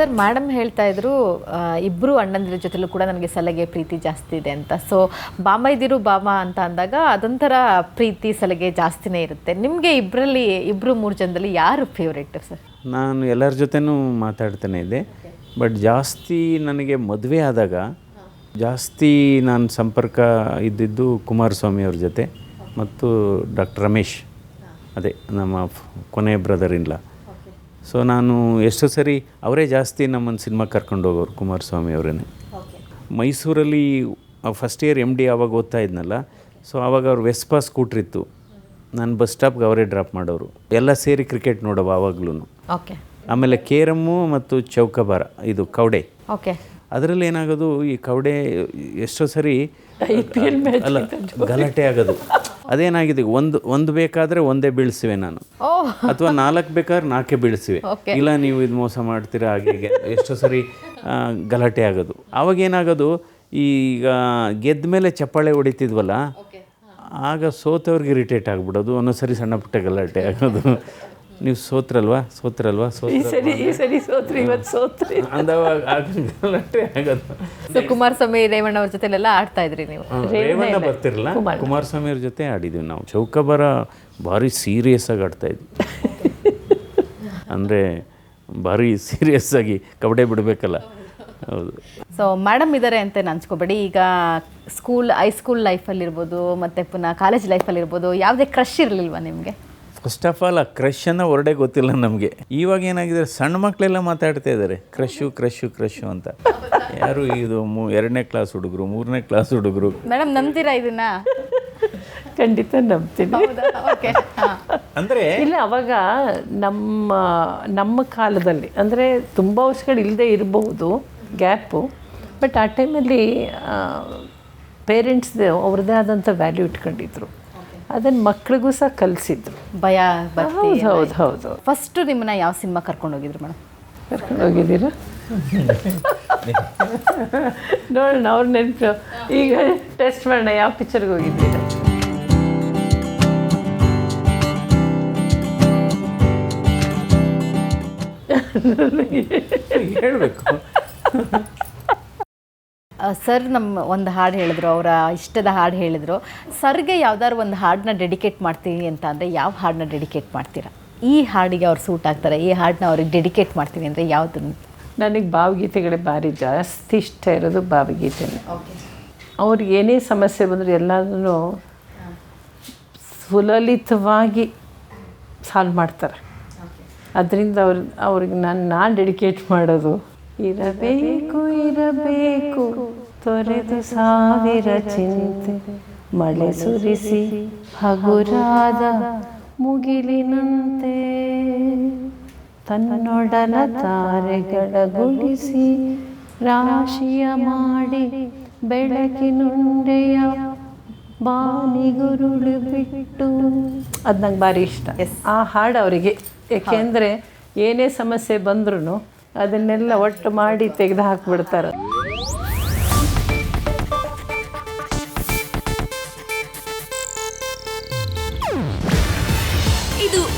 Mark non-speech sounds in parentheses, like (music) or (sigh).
Sir madam ಹೇಳ್ತಾ ಇದ್ರು ಇಬ್ಬರು ಅಣ್ಣಂದಿರ ಜೊತೆಲೂ ಕೂಡ ನನಗೆ ಸಲಗೆ ಪ್ರೀತಿ ಜಾಸ್ತಿ ಇದೆ ಅಂತ. ಸೊ ಬಾಮೈದಿರು ಬಾಮ ಅಂತ ಅಂದಾಗ ಅದೊಂಥರ ಪ್ರೀತಿ ಸಲಗೆ ಜಾಸ್ತಿನೇ ಇರುತ್ತೆ. ನಿಮಗೆ ಇಬ್ಬರಲ್ಲಿ ಇಬ್ಬರು ಮೂರು ಜನದಲ್ಲಿ ಯಾರು ಫೇವ್ರೇಟ್ ಸರ್ ನಾನು ಎಲ್ಲರ ಜೊತೆನೂ ಮಾತಾಡ್ತಾನೆ ಇದ್ದೆ. ಬಟ್ ಜಾಸ್ತಿ ನನಗೆ ಮದುವೆ ಆದಾಗ, ಜಾಸ್ತಿ ನಾನು ಸಂಪರ್ಕ ಇದ್ದಿದ್ದು ಕುಮಾರಸ್ವಾಮಿ ಅವ್ರ ಜೊತೆ ಮತ್ತು ಡಾಕ್ಟರ್ ರಮೇಶ್. ಅದೇ, ನಮ್ಮ ಕೊನೆ ಬ್ರದರ್ ಇನ್ಲ ಸೊ ನಾನು ಎಷ್ಟೋ ಸರಿ ಅವರೇ ಜಾಸ್ತಿ ನಮ್ಮನ್ನು ಸಿನಿಮಾ ಕರ್ಕೊಂಡು ಹೋಗೋರು ಕುಮಾರಸ್ವಾಮಿ ಅವರೇ ಮೈಸೂರಲ್ಲಿ ಫಸ್ಟ್ ಇಯರ್ ಎಂ ಡಿ ಆವಾಗ ಓದ್ತಾ ಇದ್ನಲ್ಲ ಸೊ ಆವಾಗ ಅವ್ರು ವೆಸ್ಪಾ ಸ್ಕೂಟ್ರ್ ಇತ್ತು. ನಾನು ಬಸ್ ಸ್ಟಾಪ್ಗೆ ಅವರೇ ಡ್ರಾಪ್ ಮಾಡೋರು. ಎಲ್ಲ ಸೇರಿ ಕ್ರಿಕೆಟ್ ನೋಡೋವ ಆವಾಗ್ಲೂ ಓಕೆ ಆಮೇಲೆ ಕೇರಮ್ಮು ಮತ್ತು ಚೌಕಬಾರ ಇದು ಕವಡೆ ಓಕೆ ಅದರಲ್ಲಿ ಏನಾಗೋದು ಈ ಕವಡೆ ಎಷ್ಟೋ ಸರಿ ಅಲ್ಲ ಗಲಾಟೆ ಆಗೋದು. ಅದೇನಾಗಿದೆ? ಒಂದು ಒಂದು ಬೇಕಾದರೆ ಒಂದೇ ಬೀಳಿಸುವೆ ನಾನು. ಅಥವಾ ನಾಲ್ಕು ಬೇಕಾದ್ರೆ ನಾಲ್ಕೇ ಬೀಳಿಸಿವೆ. ಇಲ್ಲ ನೀವು ಇದು ಮೋಸ ಮಾಡ್ತೀರಾ ಹಾಗೆ ಹೀಗೆ ಎಷ್ಟೋ ಸರಿ ಗಲಾಟೆ ಆಗೋದು. ಅವಾಗ ಏನಾಗೋದು? ಈಗ ಗೆದ್ದ ಮೇಲೆ ಚಪ್ಪಾಳೆ ಹೊಡಿತಿದ್ವಲ್ಲ? ಆಗ ಸೋತವ್ರಿಗೆ ಇರಿಟೇಟ್ ಆಗ್ಬಿಡೋದು. ಒಂದೊಂದ್ಸರಿ ಸಣ್ಣ ಪುಟ್ಟ ಗಲಾಟೆ ಆಗೋದು. ನೀವು ಸೋತ್ರಲ್ವಾ? ಸೋತ್ರಲ್ವಾ? ಸೋತ್ರ ಸರಿ ಈ ಸರಿ ಸೋತ್ರಿ ಇವತ್ತು ಸೋತ್ರಿ. ಅಂದವಾಗ ಆಗೋದು ಸೊ ಕುಮಾರಸ್ವಾಮಿ ರೇವಣ್ಣ ಅವ್ರ ಜೊತೆಲೆಲ್ಲ ಆಡ್ತಾ ಇದ್ರಿ ನೀವು. ರೇವಣ್ಣ ಬರ್ತಿರಲ್ಲ ಕುಮಾರಸ್ವಾಮಿ ಅವ್ರ ಜೊತೆ ಆಡಿದ್ವಿ ನಾವು. ಚೌಕಬಾರ ಭಾರಿ ಸೀರಿಯಸ್ ಆಗಿ ಆಡ್ತಾ ಇದ್ವಿ. (laughs) ಅಂದರೆ ಭಾರಿ ಸೀರಿಯಸ್ ಆಗಿ ಕಬಡ್ಡಿ ಬಿಡಬೇಕಲ್ಲ. ಹೌದು. ಸೊ ಮೇಡಮ್ ಇದ್ದಾರೆ ಅಂತ ಅನ್ಸ್ಕೋಬೇಡಿ. ಈಗ ಸ್ಕೂಲ್ ಹೈಸ್ಕೂಲ್ ಲೈಫಲ್ಲಿರ್ಬೋದು ಮತ್ತು ಪುನಃ ಕಾಲೇಜ್ ಲೈಫಲ್ಲಿರ್ಬೋದು ಯಾವುದೇ ಕ್ರಶ್ ಇರಲಿಲ್ವಾ ನಿಮಗೆ? ಫಸ್ಟ್ ಆಫ್ ಆಲ್ ಆ ಕ್ರಶ್ ಅನ್ನೋ ಹೊರಡೆ ಗೊತ್ತಿಲ್ಲ ನಮಗೆ. ಇವಾಗ ಏನಾಗಿದೆ? ಸಣ್ಣ ಮಕ್ಕಳೆಲ್ಲ ಮಾತಾಡ್ತಾ ಇದ್ದಾರೆ. ಕ್ರಶು ಕ್ರಶು ಕ್ರಶು ಅಂತ. ಯಾರು ಇದು ಮೂ ಎರಡನೇ ಕ್ಲಾಸ್ ಹುಡುಗರು ಮೂರನೇ ಕ್ಲಾಸ್ ಹುಡುಗರು? ಮೇಡಮ್ ನಂಬ್ತೀರಾ ಇದನ್ನ? ಖಂಡಿತ ನಂಬ್ತೀನಿ. ಓಕೆ ಅಂದರೆ ಇಲ್ಲ ಅವಾಗ ನಮ್ಮ ನಮ್ಮ ಕಾಲದಲ್ಲಿ ಅಂದರೆ ತುಂಬ ವರ್ಷಗಳು ಇಲ್ಲದೆ ಇರಬಹುದು ಗ್ಯಾಪು ಬಟ್ ಆ ಟೈಮಲ್ಲಿ ಪೇರೆಂಟ್ಸ್ ಅವ್ರದ್ದೇ ಆದಂಥ ವ್ಯಾಲ್ಯೂ ಇಟ್ಕೊಂಡಿದ್ರು. ಅದನ್ನು ಮಕ್ಳಿಗೂ ಸಹ ಕಲಿಸಿದ್ರು. ಭಯ ಹೌದು ಹೌದು ಹೌದು ಫಸ್ಟು ನಿಮ್ಮನ್ನ ಯಾವ ಸಿನಿಮಾ ಕರ್ಕೊಂಡು ಹೋಗಿದ್ರು ಮೇಡಮ್ ಕರ್ಕೊಂಡು ಹೋಗಿದ್ದೀರಾ? ನೋಡೋಣ ಅವ್ರ ನೆನಪು. ಈಗ ಟೆಸ್ಟ್ ಮಾಡೋಣ ಯಾವ ಪಿಕ್ಚರ್ಗೆ ಹೋಗಿದ್ದೀರಾ? ಹೇಳಬೇಕು. ಸರ್ ನಮ್ಮ ಒಂದು ಹಾಡು ಹೇಳಿದ್ರು ಅವರ ಇಷ್ಟದ ಹಾಡು ಹೇಳಿದರು. ಸರ್ಗೆ ಯಾವ್ದಾದ್ರು ಒಂದು ಹಾಡನ್ನ ಡೆಡಿಕೇಟ್ ಮಾಡ್ತೀವಿ ಅಂತ ಅಂದರೆ ಯಾವ ಹಾಡನ್ನ ಡೆಡಿಕೇಟ್ ಮಾಡ್ತೀರಾ? ಈ ಹಾಡಿಗೆ ಅವ್ರು ಸೂಟ್ ಆಗ್ತಾರೆ ಈ ಹಾಡನ್ನ ಅವ್ರಿಗೆ ಡೆಡಿಕೇಟ್ ಮಾಡ್ತೀವಿ ಅಂದರೆ ಯಾವುದು? ನನಗೆ ಭಾವಗೀತೆಗಳೇ ಭಾರಿ ಜಾಸ್ತಿ ಇಷ್ಟ ಇರೋದು ಭಾವಗೀತೆನೇ. ಅವ್ರಿಗೆ ಏನೇ ಸಮಸ್ಯೆ ಬಂದರೂ ಎಲ್ಲದನ್ನು ಸುಲಲಿತವಾಗಿ ಸಾಲ್ವ್ ಮಾಡ್ತಾರೆ. ಅದರಿಂದ ಅವ್ರ ಅವ್ರಿಗೆ ನಾನು ನಾನು ಡೆಡಿಕೇಟ್ ಮಾಡೋದು. ಇರಬೇಕು ಇರಬೇಕು ತೊರೆದು ಸಾವಿರ ಚಿಂತೆ ಮಳೆ ಸುರಿಸಿ ಹಗುರಾದ ಮುಗಿಲಿನಂತೆ. ತನ್ನೊಡಲ ತಾರೆಗಳ ಗುಡಿಸಿ ರಾಶಿಯ ಮಾಡಿ ಬೆಳಕಿನುಂಡೆಯ ಬಾನಿಗುರುಳು ಬಿಟ್ಟು. ಅದು ನಂಗೆ ಭಾರಿ ಇಷ್ಟ. ಆ ಹಾಡು ಅವರಿಗೆ. ಏಕೆಂದರೆ ಏನೇ ಸಮಸ್ಯೆ ಬಂದ್ರೂ ಅದನ್ನೆಲ್ಲ ಒಟ್ಟು ಮಾಡಿ ತೆಗೆದು ಹಾಕ್ಬಿಡ್ತಾರೆ.